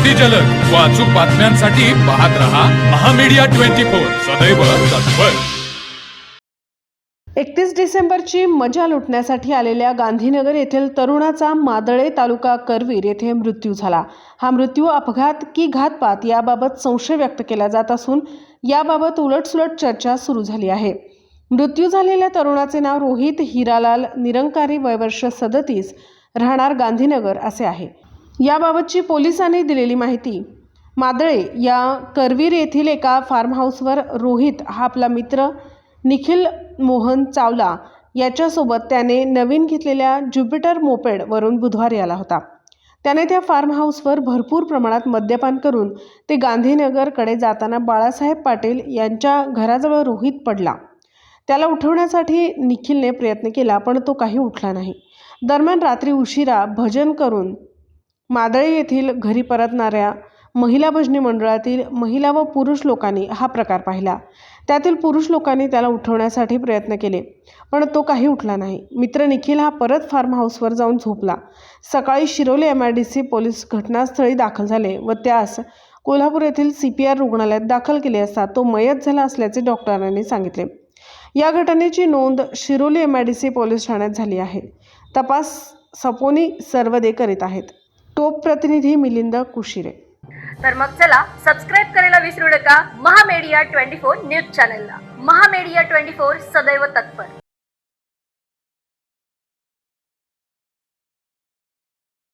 अगदी जलद. व अचूक बातम्यांसाठी पाहत रहा महामीडिया ट्वेंटी फोर. सदैव तत्पर. एकतीस डिसेंबरची मजा लुटण्यासाठी आलेल्या गांधीनगर येथील तरुणाचा मादळे तालुका करवीर येथे मृत्यू झाला. हा मृत्यू अपघात की घातपात याबाबत संशय व्यक्त केला जात असून याबाबत उलटसुलट चर्चा सुरू झाली आहे. मृत्यू झालेल्या तरुणाचे नाव रोहित हिरालाल निरंकारी वयवर्ष सदतीस राहणार गांधीनगर असे आहे. याबाबतची पोलिसांनी दिलेली माहिती. मादळे या करवीर येथील एका फार्म हाऊसवर रोहित हा आपला मित्र निखिल मोहन चावला याच्यासोबत त्याने नवीन घेतलेल्या ज्युपिटर मोपेडवरून बुधवारी आला होता. त्याने त्या फार्म हाऊसवर भरपूर प्रमाणात मद्यपान करून ते गांधीनगरकडे जाताना बाळासाहेब पाटील यांच्या घराजवळ रोहित पडला. त्याला उठवण्यासाठी निखिलने प्रयत्न केला पण तो काही उठला नाही. दरम्यान रात्री उशिरा भजन करून मादळे येथील घरी परतणाऱ्या महिला भजनी मंडळातील महिला व पुरुष लोकांनी हा प्रकार पाहिला. त्यातील पुरुष लोकांनी त्याला उठवण्यासाठी प्रयत्न केले पण तो काही उठला नाही. मित्र निखिल हा परत फार्म हाऊसवर जाऊन झोपला. सकाळी Shiroli M I D C police घटनास्थळी दाखल झाले व त्यास कोल्हापूर येथील सी पी आर रुग्णालयात दाखल केले असता तो मयत झाला असल्याचे डॉक्टरांनी सांगितले. या घटनेची नोंद Shiroli M I D C police ठाण्यात झाली आहे. तपास सपोनी सर्वदे करीत आहेत. तोप प्रतिनिधी मिलिंद कुशिरे. तर मग चला सबस्क्राईब करायला विसरू नका. महामेडिया ट्वेंटी फोर न्यूज चॅनलला. महामेडिया ट्वेंटी फोर सदैव तत्पर.